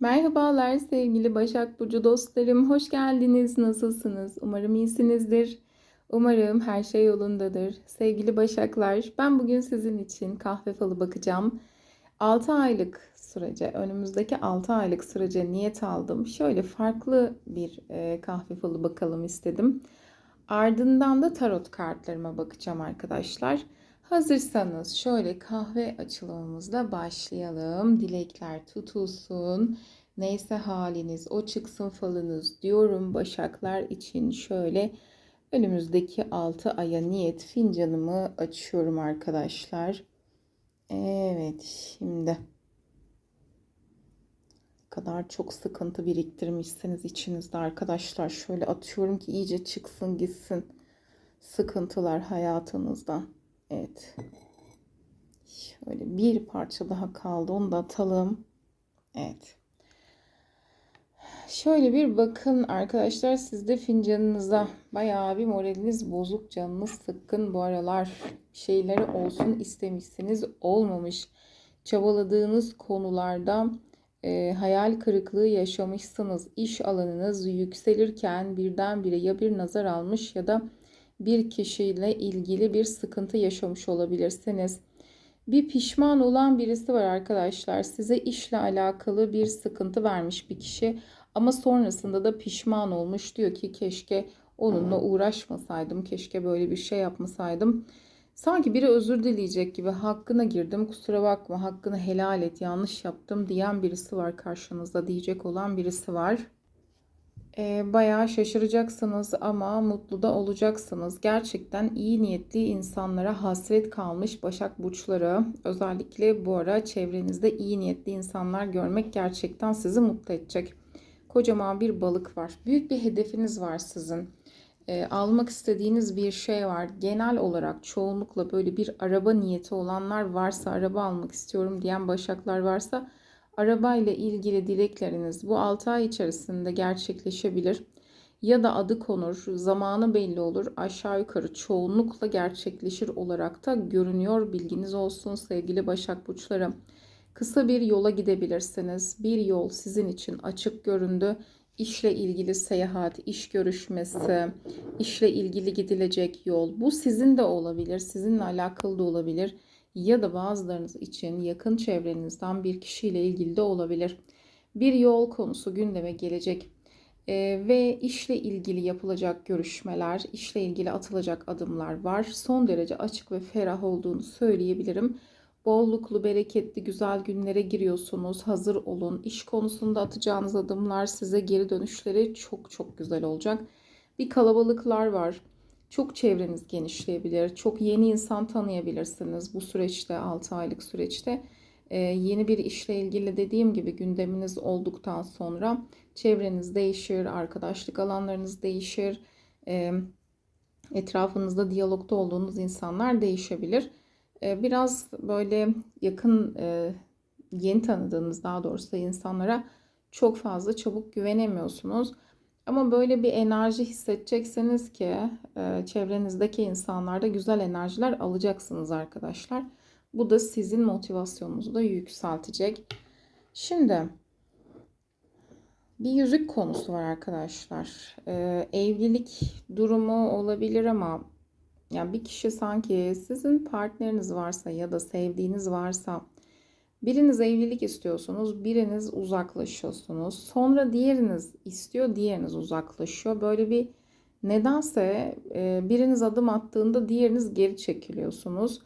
Merhabalar sevgili Başak Burcu dostlarım. Hoş geldiniz. Nasılsınız? Umarım iyisinizdir. Umarım her şey yolundadır. Sevgili Başaklar, ben bugün sizin için kahve falı bakacağım. 6 aylık sürece, önümüzdeki 6 aylık sürece niyet aldım. Şöyle farklı bir e, kahve falı bakalım istedim. Ardından da tarot kartlarıma bakacağım arkadaşlar. Hazırsanız şöyle kahve açılımımızla başlayalım. Dilekler tutulsun. Neyse haliniz o çıksın falınız diyorum başaklar için şöyle önümüzdeki 6 aya niyet fincanımı açıyorum arkadaşlar. Evet şimdi kadar çok sıkıntı biriktirmişsiniz içinizde arkadaşlar. Şöyle atıyorum ki iyice çıksın gitsin sıkıntılar hayatınızdan. Evet. Şöyle bir parça daha kaldı. Onu da atalım. Evet. Şöyle bir bakın arkadaşlar sizde fincanınıza bayağı bir moraliniz bozuk, canınız sıkkın bu aralar. Şeyleri olsun istemişsiniz, olmamış. Çabaladığınız konularda e, hayal kırıklığı yaşamışsınız. İş alanınız yükselirken birdenbire ya bir nazar almış ya da bir kişiyle ilgili bir sıkıntı yaşamış olabilirsiniz. Bir pişman olan birisi var arkadaşlar. Size işle alakalı bir sıkıntı vermiş bir kişi ama sonrasında da pişman olmuş. Diyor ki keşke onunla uğraşmasaydım. Keşke böyle bir şey yapmasaydım. Sanki biri özür dileyecek gibi hakkına girdim. Kusura bakma, hakkını helal et. Yanlış yaptım diyen birisi var karşınızda diyecek olan birisi var e, bayağı şaşıracaksınız ama mutlu da olacaksınız. Gerçekten iyi niyetli insanlara hasret kalmış Başak Burçları. Özellikle bu ara çevrenizde iyi niyetli insanlar görmek gerçekten sizi mutlu edecek. Kocaman bir balık var. Büyük bir hedefiniz var sizin. E, almak istediğiniz bir şey var. Genel olarak çoğunlukla böyle bir araba niyeti olanlar varsa, araba almak istiyorum diyen başaklar varsa arabayla ilgili dilekleriniz bu 6 ay içerisinde gerçekleşebilir ya da adı konur, zamanı belli olur, aşağı yukarı çoğunlukla gerçekleşir olarak da görünüyor. Bilginiz olsun sevgili Başak Burçları. Kısa bir yola gidebilirsiniz. Bir yol sizin için açık göründü. İşle ilgili seyahat, iş görüşmesi, işle ilgili gidilecek yol. Bu sizin de olabilir, sizinle alakalı da olabilir ya da bazılarınız için yakın çevrenizden bir kişiyle ilgili de olabilir. Bir yol konusu gündeme gelecek ee, ve işle ilgili yapılacak görüşmeler, işle ilgili atılacak adımlar var. Son derece açık ve ferah olduğunu söyleyebilirim. Bolluklu, bereketli, güzel günlere giriyorsunuz. Hazır olun. İş konusunda atacağınız adımlar size geri dönüşleri çok çok güzel olacak. Bir kalabalıklar var çok çevreniz genişleyebilir. Çok yeni insan tanıyabilirsiniz bu süreçte 6 aylık süreçte. Ee, yeni bir işle ilgili dediğim gibi gündeminiz olduktan sonra çevreniz değişir, arkadaşlık alanlarınız değişir. Ee, etrafınızda diyalogda olduğunuz insanlar değişebilir. Ee, biraz böyle yakın e, yeni tanıdığınız daha doğrusu insanlara çok fazla çabuk güvenemiyorsunuz. Ama böyle bir enerji hissedeceksiniz ki e, çevrenizdeki insanlarda güzel enerjiler alacaksınız arkadaşlar. Bu da sizin motivasyonunuzu da yükseltecek. Şimdi bir yüzük konusu var arkadaşlar. Ee, evlilik durumu olabilir ama yani bir kişi sanki sizin partneriniz varsa ya da sevdiğiniz varsa Biriniz evlilik istiyorsunuz, biriniz uzaklaşıyorsunuz. Sonra diğeriniz istiyor, diğeriniz uzaklaşıyor. Böyle bir nedense e, biriniz adım attığında diğeriniz geri çekiliyorsunuz.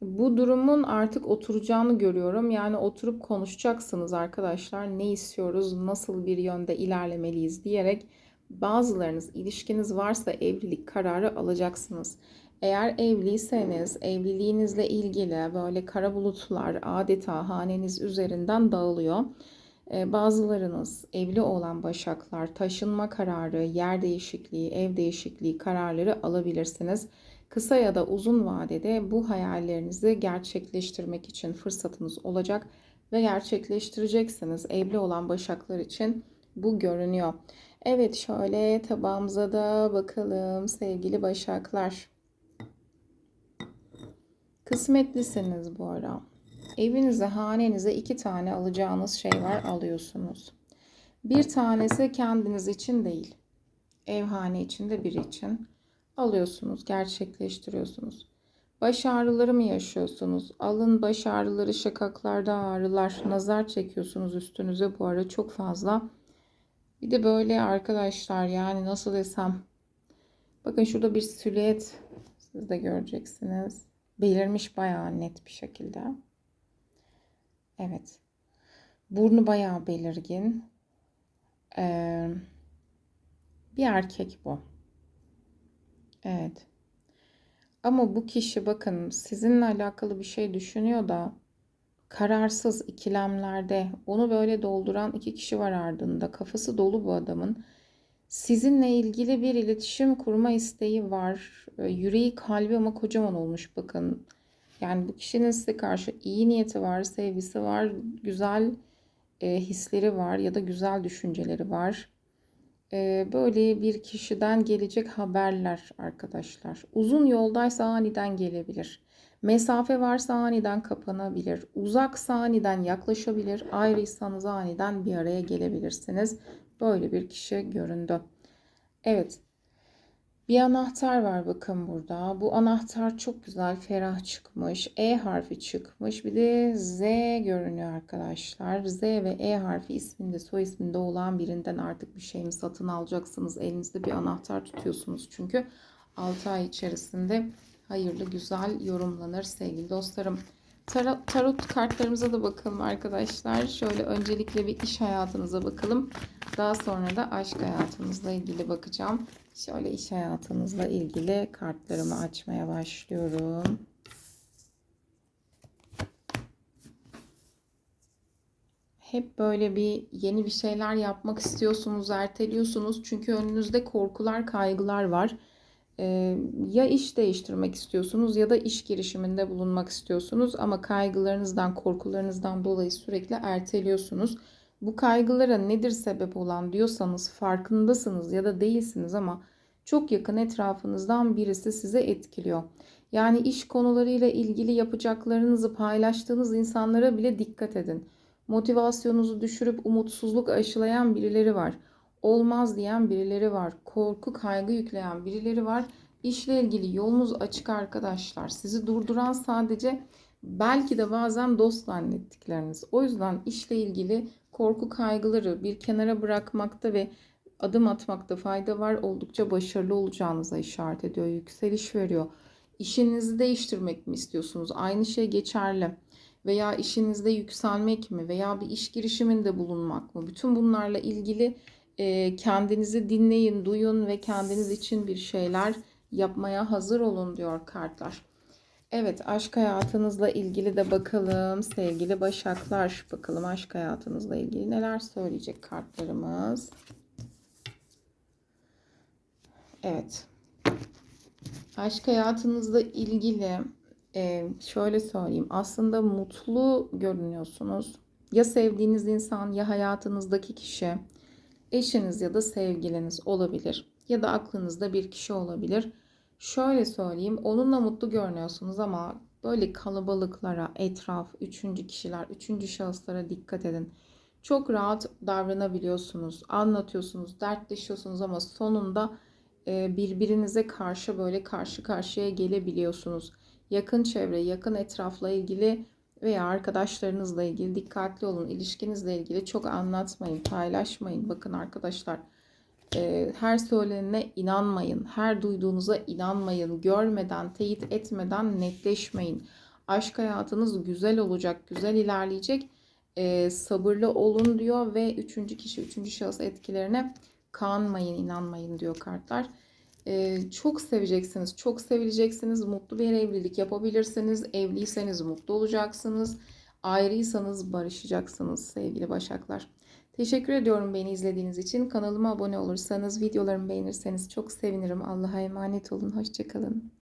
Bu durumun artık oturacağını görüyorum. Yani oturup konuşacaksınız arkadaşlar. Ne istiyoruz, nasıl bir yönde ilerlemeliyiz diyerek bazılarınız ilişkiniz varsa evlilik kararı alacaksınız. Eğer evliyseniz evliliğinizle ilgili böyle kara bulutlar adeta haneniz üzerinden dağılıyor. Ee, bazılarınız evli olan başaklar taşınma kararı, yer değişikliği, ev değişikliği kararları alabilirsiniz. Kısa ya da uzun vadede bu hayallerinizi gerçekleştirmek için fırsatınız olacak ve gerçekleştireceksiniz. Evli olan başaklar için bu görünüyor. Evet şöyle tabağımıza da bakalım sevgili başaklar. Kısmetlisiniz bu ara. Evinize, hanenize iki tane alacağınız şey var alıyorsunuz. Bir tanesi kendiniz için değil. Evhane içinde biri için alıyorsunuz, gerçekleştiriyorsunuz. Baş ağrıları mı yaşıyorsunuz? Alın baş ağrıları, şakaklarda ağrılar, nazar çekiyorsunuz üstünüze bu ara çok fazla. Bir de böyle arkadaşlar yani nasıl desem. Bakın şurada bir silüet siz de göreceksiniz. Belirmiş bayağı net bir şekilde. Evet. Burnu bayağı belirgin. Ee, bir erkek bu. Evet. Ama bu kişi bakın sizinle alakalı bir şey düşünüyor da kararsız ikilemlerde onu böyle dolduran iki kişi var ardında. Kafası dolu bu adamın. Sizinle ilgili bir iletişim kurma isteği var. Ee, Yüreği kalbi ama kocaman olmuş bakın. Yani bu kişinin size karşı iyi niyeti var, sevgisi var, güzel e, hisleri var ya da güzel düşünceleri var. E, böyle bir kişiden gelecek haberler arkadaşlar. Uzun yoldaysa aniden gelebilir. Mesafe varsa aniden kapanabilir. Uzaksa aniden yaklaşabilir. Ayrıysanız aniden bir araya gelebilirsiniz. Böyle bir kişi göründü. Evet. Bir anahtar var bakın burada. Bu anahtar çok güzel ferah çıkmış. E harfi çıkmış. Bir de Z görünüyor arkadaşlar. Z ve E harfi isminde soy isminde olan birinden artık bir şey mi satın alacaksınız. Elinizde bir anahtar tutuyorsunuz çünkü 6 ay içerisinde hayırlı güzel yorumlanır sevgili dostlarım. Tarot, tarot kartlarımıza da bakalım arkadaşlar. Şöyle öncelikle bir iş hayatınıza bakalım. Daha sonra da aşk hayatınızla ilgili bakacağım. Şöyle iş hayatınızla ilgili kartlarımı açmaya başlıyorum. Hep böyle bir yeni bir şeyler yapmak istiyorsunuz, erteliyorsunuz. Çünkü önünüzde korkular, kaygılar var. Ee, ya iş değiştirmek istiyorsunuz ya da iş girişiminde bulunmak istiyorsunuz ama kaygılarınızdan, korkularınızdan dolayı sürekli erteliyorsunuz. Bu kaygılara nedir sebep olan diyorsanız farkındasınız ya da değilsiniz ama çok yakın etrafınızdan birisi size etkiliyor. Yani iş konularıyla ilgili yapacaklarınızı paylaştığınız insanlara bile dikkat edin. Motivasyonunuzu düşürüp umutsuzluk aşılayan birileri var. Olmaz diyen birileri var. Korku, kaygı yükleyen birileri var. İşle ilgili yolunuz açık arkadaşlar. Sizi durduran sadece belki de bazen dost zannettikleriniz. O yüzden işle ilgili korku kaygıları bir kenara bırakmakta ve adım atmakta fayda var. Oldukça başarılı olacağınıza işaret ediyor. Yükseliş veriyor. İşinizi değiştirmek mi istiyorsunuz? Aynı şey geçerli. Veya işinizde yükselmek mi? Veya bir iş girişiminde bulunmak mı? Bütün bunlarla ilgili e, kendinizi dinleyin, duyun ve kendiniz için bir şeyler yapmaya hazır olun diyor kartlar. Evet aşk hayatınızla ilgili de bakalım sevgili başaklar. Bakalım aşk hayatınızla ilgili neler söyleyecek kartlarımız. Evet. Aşk hayatınızla ilgili e, şöyle söyleyeyim. Aslında mutlu görünüyorsunuz. Ya sevdiğiniz insan ya hayatınızdaki kişi eşiniz ya da sevgiliniz olabilir. Ya da aklınızda bir kişi olabilir. Şöyle söyleyeyim, onunla mutlu görünüyorsunuz ama böyle kalabalıklara, etraf, üçüncü kişiler, üçüncü şahıslara dikkat edin. Çok rahat davranabiliyorsunuz, anlatıyorsunuz, dertleşiyorsunuz ama sonunda e, birbirinize karşı böyle karşı karşıya gelebiliyorsunuz. Yakın çevre, yakın etrafla ilgili veya arkadaşlarınızla ilgili dikkatli olun. İlişkinizle ilgili çok anlatmayın, paylaşmayın. Bakın arkadaşlar e, her söylenene inanmayın. Her duyduğunuza inanmayın. Görmeden, teyit etmeden netleşmeyin. Aşk hayatınız güzel olacak, güzel ilerleyecek. E, sabırlı olun diyor ve üçüncü kişi, üçüncü şahıs etkilerine kanmayın, inanmayın diyor kartlar. Ee, çok seveceksiniz, çok sevileceksiniz. Mutlu bir evlilik yapabilirsiniz. Evliyseniz mutlu olacaksınız. Ayrıysanız barışacaksınız sevgili başaklar. Teşekkür ediyorum beni izlediğiniz için. Kanalıma abone olursanız, videolarımı beğenirseniz çok sevinirim. Allah'a emanet olun. Hoşçakalın.